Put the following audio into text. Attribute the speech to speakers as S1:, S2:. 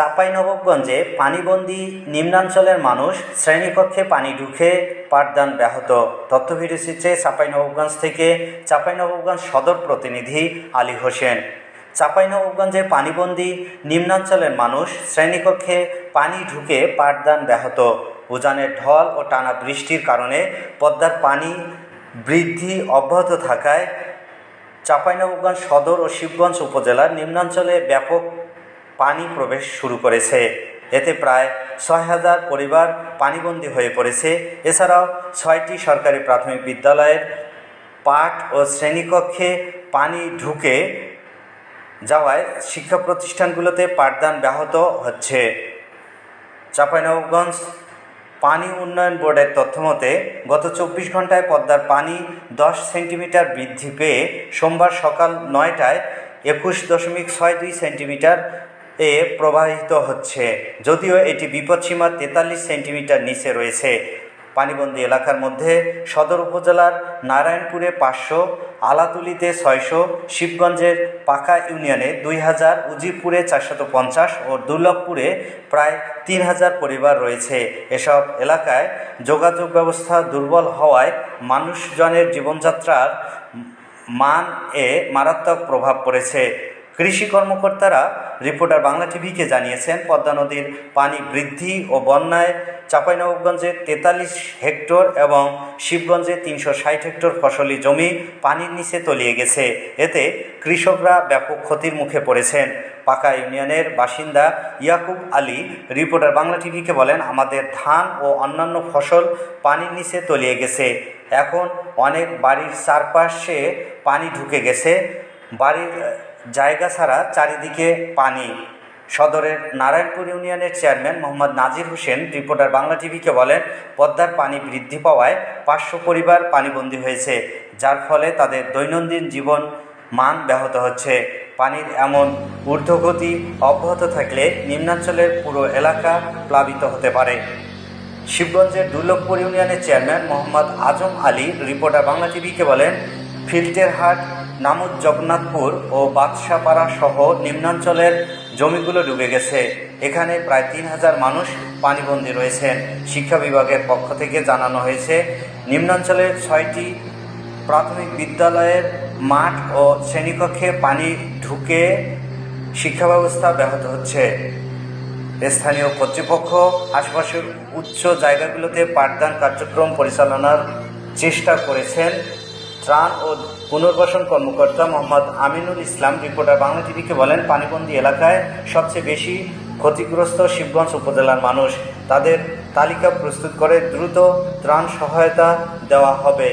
S1: চাঁপাইনবাবগঞ্জে পানিবন্দী নিম্নাঞ্চলের মানুষ শ্রেণীকক্ষে পানি ঢুকে পাঠদান ব্যাহত। তথ্য ভিডিও চিত্রে চাঁপাইনবাবগঞ্জ থেকে চাঁপাইনবাবগঞ্জ সদর প্রতিনিধি আলী হোসেন। চাঁপাইনবাবগঞ্জে পানিবন্দী নিম্নাঞ্চলের মানুষ শ্রেণীকক্ষে পানি ঢুকে পাঠদান ব্যাহত। উজানের ঢল ও টানা বৃষ্টির কারণে পদ্মার পানি বৃদ্ধি অব্যাহত থাকায় চাঁপাইনবাবগঞ্জ সদর ও শিবগঞ্জ উপজেলার নিম্নাঞ্চলে ব্যাপক পানি প্রবেশ শুরু করেছে। এতে প্রায় ছয় হাজার পরিবার পানিবন্দী হয়ে পড়েছে। এছাড়াও ছয়টি সরকারি প্রাথমিক বিদ্যালয়ের পাঠ ও শ্রেণীকক্ষে পানি ঢুকে যাওয়ায় শিক্ষা প্রতিষ্ঠানগুলোতে পাঠদান ব্যাহত হচ্ছে। চাঁপাইনবাবগঞ্জ পানি উন্নয়ন বোর্ডের তথ্যমতে গত চব্বিশ ঘন্টায় পদ্মার পানি দশ সেন্টিমিটার বৃদ্ধি পেয়ে সোমবার সকাল নয়টায় একুশ দশমিক ছয় দুই সেন্টিমিটার এ প্রবাহিত হচ্ছে। যদিও এটি বিপদসীমা তেতাল্লিশ সেন্টিমিটার নিচে রয়েছে। পানিবন্দী এলাকার মধ্যে সদর উপজেলার নারায়ণপুরে পাঁচশো, আলাতুলিতে ছয়শো, শিবগঞ্জের পাকা ইউনিয়নে দুই হাজার, উজিরপুরে চারশত পঞ্চাশ ও দুর্লভপুরে প্রায় তিন হাজার পরিবার রয়েছে। এসব এলাকায় যোগাযোগ ব্যবস্থা দুর্বল হওয়ায় মানুষজনের জীবনযাত্রার মান এ মারাত্মক প্রভাব পড়েছে। কৃষি কর্মকর্তারা রিপোর্টার বাংলা টিভিকে জানিয়েছেন, পদ্মা নদীর পানি বৃদ্ধি ও বন্যায় চাঁপাইনবাবগঞ্জে তেতাল্লিশ হেক্টর এবং শিবগঞ্জে তিনশো ষাট হেক্টর ফসলি জমি পানির নিচে তলিয়ে গেছে। এতে কৃষকরা ব্যাপক ক্ষতির মুখে পড়েছেন। পাকা ইউনিয়নের বাসিন্দা ইয়াকুব আলী রিপোর্টার বাংলা টিভিকে বলেন, আমাদের ধান ও অন্যান্য ফসল পানির নিচে তলিয়ে গেছে। এখন অনেক বাড়ির চারপাশে পানি ঢুকে গেছে। বাড়ির জায়গা ছাড়া চারিদিকে পানি। সদরের নারায়ণপুর ইউনিয়নের চেয়ারম্যান মোহাম্মদ নাজির হোসেন রিপোর্টার বাংলা টিভিকে বলেন, পদ্মার পানি বৃদ্ধি পাওয়ায় পাঁচশো পরিবার পানিবন্দী হয়েছে, যার ফলে তাদের দৈনন্দিন জীবন মান ব্যাহত হচ্ছে। পানির এমন ঊর্ধ্বগতি অব্যাহত থাকলে নিম্নাঞ্চলের পুরো এলাকা প্লাবিত হতে পারে। শিবগঞ্জের দুর্লভপুর ইউনিয়নের চেয়ারম্যান মোহাম্মদ আজম আলী রিপোর্টার বাংলা টিভিকে বলেন ফিল্টেরহাট, নামুদ জগন্নাথপুর ও বাদশাপাড়া সহ নিম্নাঞ্চলের জমিগুলো ডুবে গেছে। এখানে প্রায় তিন হাজার মানুষ পানিবন্দী রয়েছেন। শিক্ষা বিভাগের পক্ষ থেকে জানানো হয়েছে নিম্নাঞ্চলের ছয়টি প্রাথমিক বিদ্যালয়ের মাঠ ও শ্রেণীকক্ষে পানি ঢুকে শিক্ষা ব্যবস্থা ব্যাহত হচ্ছে। স্থানীয় কর্তৃপক্ষ আশপাশের উচ্চ জায়গাগুলোতে পাঠদান কার্যক্রম পরিচালনার চেষ্টা করেছেন ত্রাণ ও পুনর্বাসন কর্মকর্তা মোহাম্মদ আমিনুল ইসলাম, রিপোর্টার বাংলা টিভিকে বলেন, পানিবন্দী এলাকায় সবচেয়ে বেশি ক্ষতিগ্রস্ত শিবগঞ্জ উপজেলার মানুষ। তাদের তালিকা প্রস্তুত করে দ্রুত ত্রাণ সহায়তা দেওয়া হবে।